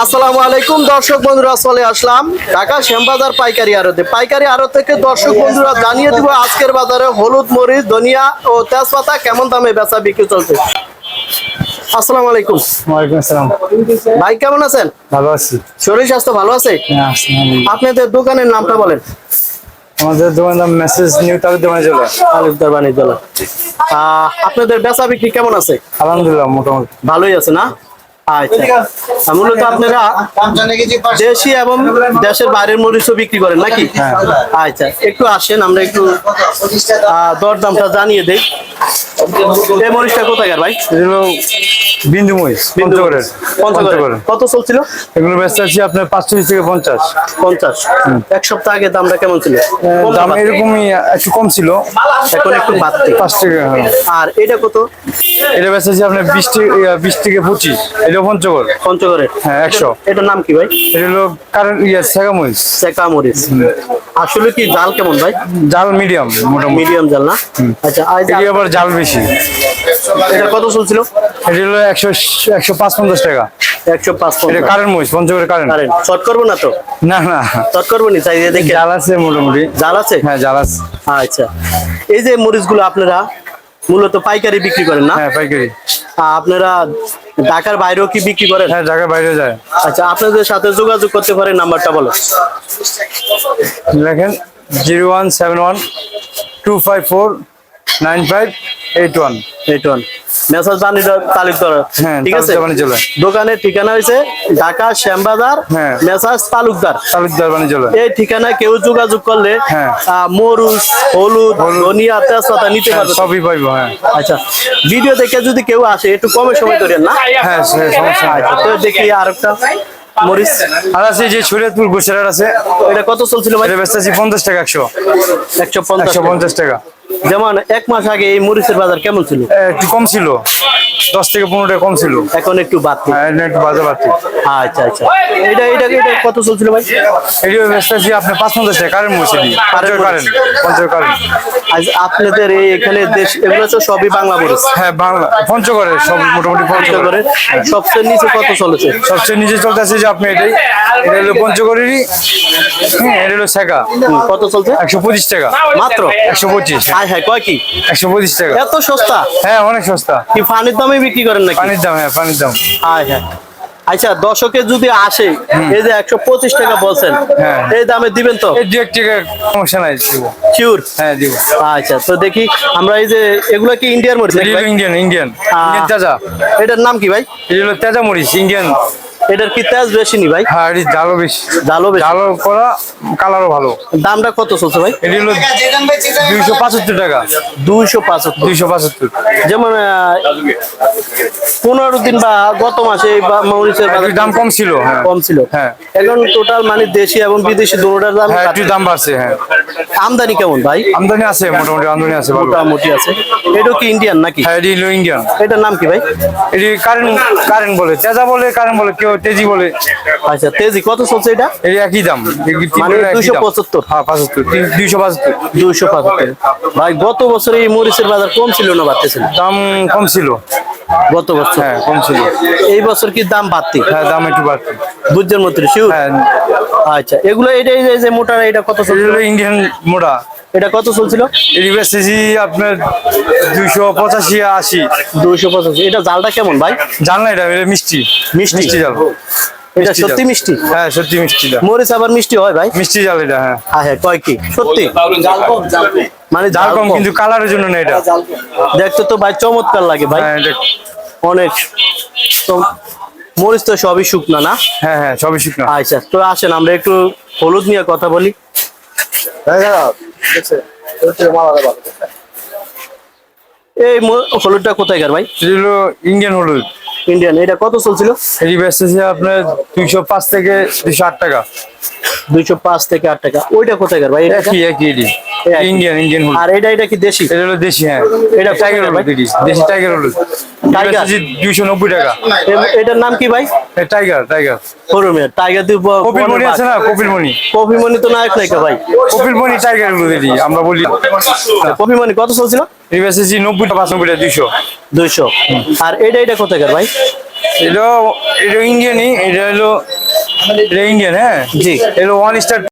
আসসালামু আলাইকুম দর্শক বন্ধুরা চলে আসলাম ঢাকা শ্যামবাজার পাইকারি আড়তে। পাইকারি আড়ত থেকে দর্শক বন্ধুরা জানিয়ে দিব আজকের বাজারে হলুদ মরিচ ধনিয়া ও তেজপাতা কেমন দামে বেচা বিক্রি চলছে? আসসালামু আলাইকুম। ওয়ালাইকুম আসসালাম। ভাই কেমন আছেন? ভালো আছি। শরীর স্বাস্থ্য ভালো আছে? হ্যাঁ, আপনাদের দোকানের নামটা বলেন। আমাদের নাম মেসেজ নিউ তালুকদার আপনাদের বেচা বিক্রি কেমন আছে? আলহামদুলিল্লাহ মোটামুটি। ভালোই আছে না? আচ্ছা। মূলত আপনারা দেশি এবং দেশের বাইরের মরিচও বিক্রি করেন নাকি? হ্যাঁ। আচ্ছা একটু আসেন আমরা একটু আহ, দরদামটা জানিয়ে দেই। এই মরিচটা কোথায় ভাই? বিন্দু মহিষ পঞ্চগড়ের। পঞ্চগড়ের। কত চলছিল? এগুলো ব্যস্ত আছি আপনার পাঁচচল্লিশ থেকে পঞ্চাশ। পঞ্চাশ। এক সপ্তাহ আগে দামটা কেমন ছিল? দাম এরকমই একটু কম ছিল। এখন একটু বাড়তি। পাঁচ টাকা হ্যাঁ। আর এটা কত? এটা ব্যস্ত আছি আপনার বিশ থেকে বিশ থেকে পঁচিশ। এটা পঞ্চগড়। পঞ্চগড়ের। হ্যাঁ, একশো। এটার নাম কি ভাই? এটা হলো কারেন্ট ইয়ে সেগা মহিষ। সেকা মরিচ আসলে কি জাল কেমন ভাই? জাল মিডিয়াম মোটামুটি। মিডিয়াম জাল না? আচ্ছা আবার জাল বেশি। এটা কত চলছিল? এটা হলো একশো একশো পাঁচ পঞ্চাশ টাকা। একশো পাঁচ এটা কারেন্ট পঞ্চগড়ের কারেন্ট কারেন্ট শর্ট করব না তো? না না। শর্ট করব নি? চাই দেখে। জাল আছে মোটামুটি। জাল আছে? হ্যাঁ জাল আছে। আচ্ছা। এই যে মরিচগুলো আপনারা মূলত পাইকারি বিক্রি করেন না? হ্যাঁ পাইকারি। আপনারা ঢাকার বাইরেও কি বিক্রি করেন? হ্যাঁ ঢাকার বাইরে যায়। আচ্ছা আপনাদের সাথে যোগাযোগ করতে পারেন নাম্বারটা বলো। লেখেন zero one seven one two five four nine five eight one eight one message বাণিজ্য তালুকদার হ্যাঁ, ঠিক আছে? দোকানের ঠিকানা হয়েছে ঢাকা শ্যামবাজার হ্যাঁ। মেসাজ তালুকদার। এই ঠিকানায় কেউ যোগাযোগ করলে হ্যাঁ। হলুদ ধনিয়া তেজপাতা নিতে পারবে। সবই পাইবো হ্যাঁ। আচ্ছা ভিডিও দেখে যদি কেউ আসে একটু কমে সময় করেন না? হ্যাঁ সমস্যা আচ্ছা তো দেখি আর একটা মরিচ। আর আছে যে শরীয়তপুর গোসেরার আছে। এটা কত চলছিল ভাই? এটা ব্যস্ত পঞ্চাশ টাকা একশো। একশো পঞ্চাশ টাকা। যেমন এক মাস আগে এই মরিচের বাজার কেমন ছিল? একটু কম ছিল। দশ থেকে পনেরো কম ছিল। এখন একটু বাড়তি। হ্যাঁ একটু বাড়তি আচ্ছা আচ্ছা। এটা এটা এটা কত চলছিল ভাই? এটি ব্যস্ত আছি আপনার পাঁচ পঞ্চাশ টাকা কারেন্ট কারেন্ট পঞ্চাশ কারেন্ট আজ আপনাদের এই এখানে দেশ এগুলো তো সবই বাংলা মরিচ। হ্যাঁ বাংলা পঞ্চগড়ের সব মোটামুটি পঞ্চগড়ের। সবচেয়ে নিচে কত চলেছে? সবচেয়ে নিচে চলতেছে যে আপনি এটাই। এটা হলো পঞ্চগড়েরই হ্যাঁ এটা হলো শেখা। কত চলছে? একশো পঁচিশ টাকা। মাত্র? একশো পঁচিশ। হাই হাই কয় কি? একশো পঁচিশ টাকা। এত সস্তা? হ্যাঁ অনেক সস্তা। কি ফানির দামে বিক্রি করেন নাকি? পানির দাম হ্যাঁ পানির দাম। হাই হ্যাঁ আচ্ছা দশকে যদি আসে এই যে একশো পঁচিশ টাকা বলছেন হ্যাঁ। এই দামে দিবেন তো? সমস্যা নাই দিব। শিওর হ্যাঁ দিব। আচ্ছা তো দেখি আমরা এই যে এগুলো কি ইন্ডিয়ার মরিচ ইন্ডিয়ান ইন্ডিয়ান এটার নাম কি ভাই? এটি হলো তেজা মরিচ ইন্ডিয়ান এটার কি তেজ বেশি নি ভাই? হ্যাঁ এটি জালও বেশি। জালও বেশি। জালও করা কালারও ভালো। দামটা কত চলছে ভাই? এটি হলো দুইশো পঁচাত্তর টাকা। দুইশো পাঁচাত্তর। দুইশো পঁচাত্তর। যেমন পনেরো দিন বা গত মাসে মরিচের দাম কম ছিল হ্যাঁ। কম ছিল। হ্যাঁ। এখন টোটাল মানে দেশি এবং বিদেশি দুটোটার দাম হ্যাঁ একটু দাম বাড়ছে হ্যাঁ। আমদানি কেমন ভাই? আমদানি আছে মোটামুটি আমদানি আছে মোটামুটি আছে। এটা কি ইন্ডিয়ান নাকি? হ্যাঁ এটি ইন্ডিয়ান এটার নাম কি ভাই? এটি কারেন্ট কারেন্ট বলে তেজা বলে কারেন্ট বলে কেউ তেজি বলে। আচ্ছা তেজি কত চলছে এটা? এই একই দাম। মানে 275 হ্যাঁ পঁচাত্তর। দুইশো পঁচাত্তর। দুইশো পাঁচাত্তর। ভাই গত বছর এই মরিচের বাজার কম ছিল না বাড়তেছিল? দাম কম ছিল। গত বছর? হ্যাঁ কম ছিল। এই বছর কি দাম বাড়তি? হ্যাঁ দাম একটু বাড়তি। বুঝছেন মন্ত্রী হ্যাঁ। আচ্ছা এগুলো এটা এই যে- মোটা এটা কত ইন্ডিয়ান মোড়া এটা কত চলছিল? আপনার দুইশো পঁচাশি আশি। দুইশো পঁচাশি। এটা জালটা কেমন ভাই? জাল না এটা মিষ্টি। মিষ্টি? মিষ্টি জাল। এটা সত্যি মিষ্টি? হ্যাঁ সত্যি মিষ্টি মরিচ আবার মিষ্টি হয় ভাই? মিষ্টি জাল এটা হ্যাঁ। হ্যাঁ হ্যাঁ কয় কি? সত্যি? মানে জাল কম কিন্তু কালারের জন্য না এটা। দেখতে তো ভাই চমৎকার লাগে ভাই। হ্যাঁ এটা অনেক। তো মরিচ তো সবই শুকনা না? হ্যাঁ হ্যাঁ সবই শুকনো। আচ্ছা তো আসেন আমরা একটু হলুদ নিয়ে কথা বলি। এই হলুদটা কোথায় গার ভাই? হলো ইন্ডিয়ান হলুদ। ইন্ডিয়ান এটা কত চলছিল? এটি বেচতেছি আপনার দুইশো পাঁচ থেকে দুইশো আট টাকা। দুইশো পাঁচ থেকে আট টাকা। ওইটা কোথায় গার ভাই? এটা একই একই এটি। ইন্ডিয়ান ইন্ডিয়ান হলুদ। আর এটা এটা কি দেশি? এটা হলো দেশি হ্যাঁ। এটা টাইগার হলুদ দেশি টাইগার হলুদ। টাইগার? দুইশো নব্বই টাকা। এটার নাম কি ভাই? টাইগার টাইগার টাইগার দিব কপিল আছে না? কপিল মনি তো নায়ক নায়িকা ভাই। কপিল টাইগার হলুদ এটি আমরা বলি মনি কত চলছিল? এটি বেচতেছি নব্বই টাকা পাঁচানব্বই টাকা দুইশো। দুইশো। আর এটা এটা কোথায় ভাই? এটা এটা ইন্ডিয়ানই এটা হলো এটা ইন্ডিয়ান হ্যাঁ? জি। এগুলো ওয়ান স্টার